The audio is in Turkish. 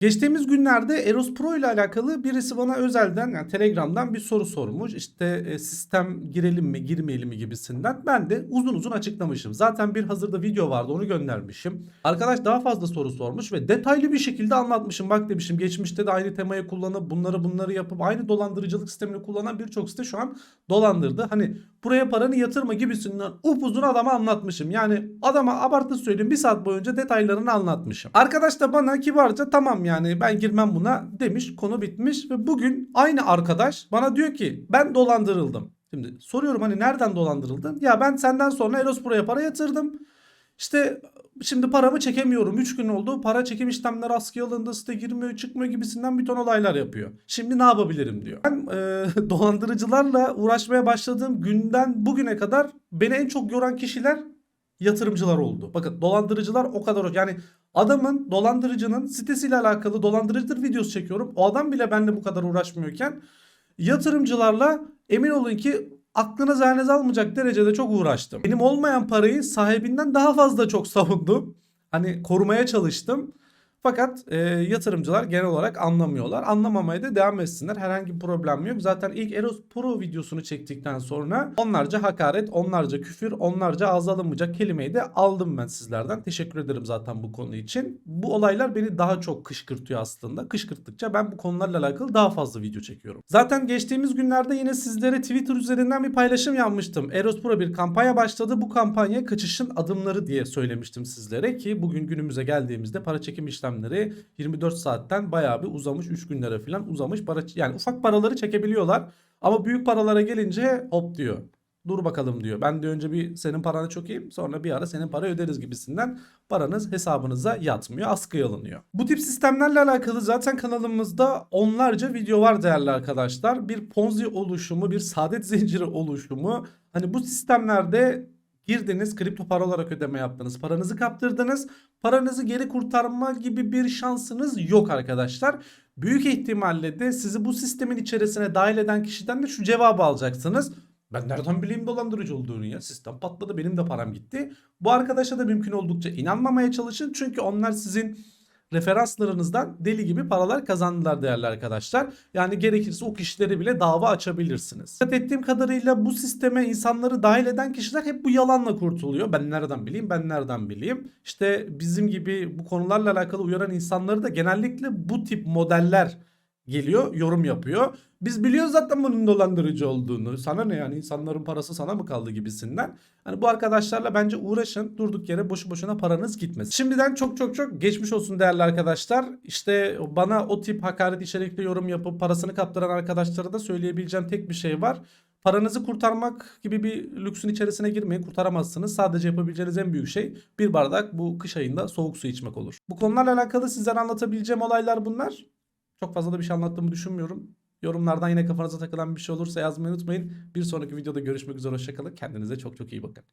Geçtiğimiz günlerde Eros Pro ile alakalı birisi bana özelden yani Telegram'dan bir soru sormuş. İşte e, sistem girelim mi girmeyelim mi gibisinden. Ben de uzun uzun açıklamışım. Zaten bir hazırda video vardı onu göndermişim. Arkadaş daha fazla soru sormuş ve detaylı bir şekilde anlatmışım. Bak demişim geçmişte de aynı temayı kullanıp bunları bunları yapıp aynı dolandırıcılık sistemini kullanan birçok site şu an dolandırdı. Hani buraya paranı yatırma gibisinden upuzun adama anlatmışım. Yani adama abartı söyleyeyim bir saat boyunca detaylarını anlatmışım. Arkadaş da bana kibarca tamam yani ben girmem buna demiş konu bitmiş ve bugün aynı arkadaş bana diyor ki ben dolandırıldım. Şimdi soruyorum hani nereden dolandırıldın? Ya ben senden sonra Eros Pro'ya para yatırdım. İşte şimdi paramı çekemiyorum. 3 gün oldu. Para çekim işlemleri askıya alındı. Site girmiyor çıkmıyor gibisinden bir ton olaylar yapıyor. Şimdi ne yapabilirim diyor. Ben e, dolandırıcılarla uğraşmaya başladığım günden bugüne kadar beni en çok yoran kişiler yatırımcılar oldu. Bakın dolandırıcılar o kadar yani adamın dolandırıcının sitesiyle alakalı dolandırıcıdır videosu çekiyorum. O adam bile benimle bu kadar uğraşmıyorken yatırımcılarla emin olun ki aklınız haliniz almayacak derecede çok uğraştım. Benim olmayan parayı sahibinden daha fazla çok savundum. Hani korumaya çalıştım. Fakat e, yatırımcılar genel olarak anlamıyorlar. Anlamamaya da devam etsinler. Herhangi bir problem yok. Zaten ilk Eros Pro videosunu çektikten sonra onlarca hakaret, onlarca küfür, onlarca ağza alınmayacak kelimeyi de aldım ben sizlerden. Teşekkür ederim zaten bu konu için. Bu olaylar beni daha çok kışkırtıyor aslında. Kışkırttıkça ben bu konularla alakalı daha fazla video çekiyorum. Zaten geçtiğimiz günlerde yine sizlere Twitter üzerinden bir paylaşım yapmıştım. Eros Pro bir kampanya başladı. Bu kampanya kaçışın adımları diye söylemiştim sizlere ki bugün günümüze geldiğimizde para çekim işlemleri 24 saatten bayağı bir uzamış 3 günlere falan uzamış para yani ufak paraları çekebiliyorlar ama büyük paralara gelince hop diyor. Dur bakalım diyor. Ben de önce bir senin paranı çökeyim sonra bir ara senin para öderiz gibisinden paranız hesabınıza yatmıyor askıya alınıyor. Bu tip sistemlerle alakalı zaten kanalımızda onlarca video var değerli arkadaşlar. Bir ponzi oluşumu bir saadet zinciri oluşumu hani bu sistemlerde Girdiniz kripto para olarak ödeme yaptınız. Paranızı kaptırdınız. Paranızı geri kurtarma gibi bir şansınız yok arkadaşlar. Büyük ihtimalle de sizi bu sistemin içerisine dahil eden kişiden de şu cevabı alacaksınız. Ben nereden bileyim dolandırıcı olduğunu ya. Sistem patladı benim de param gitti. Bu arkadaşa da mümkün oldukça inanmamaya çalışın. Çünkü onlar sizin referanslarınızdan deli gibi paralar kazandılar değerli arkadaşlar. Yani gerekirse o kişileri bile dava açabilirsiniz. Dikkat ettiğim kadarıyla bu sisteme insanları dahil eden kişiler hep bu yalanla kurtuluyor. Ben nereden bileyim ben nereden bileyim. İşte bizim gibi bu konularla alakalı uyaran insanları da genellikle bu tip modeller geliyor yorum yapıyor. Biz biliyoruz zaten bunun dolandırıcı olduğunu. Sana ne yani insanların parası sana mı kaldı gibisinden. Hani bu arkadaşlarla bence uğraşın. Durduk yere boşu boşuna paranız gitmesin. Şimdiden çok çok çok geçmiş olsun değerli arkadaşlar. İşte bana o tip hakaret içerikli yorum yapıp parasını kaptıran arkadaşlara da söyleyebileceğim tek bir şey var. Paranızı kurtarmak gibi bir lüksün içerisine girmeyin. Kurtaramazsınız. Sadece yapabileceğiniz en büyük şey bir bardak bu kış ayında soğuk su içmek olur. Bu konularla alakalı sizlere anlatabileceğim olaylar bunlar. Çok fazla da bir şey anlattığımı düşünmüyorum. Yorumlardan yine kafanıza takılan bir şey olursa yazmayı unutmayın. Bir sonraki videoda görüşmek üzere. Hoşçakalın. Kendinize çok çok iyi bakın.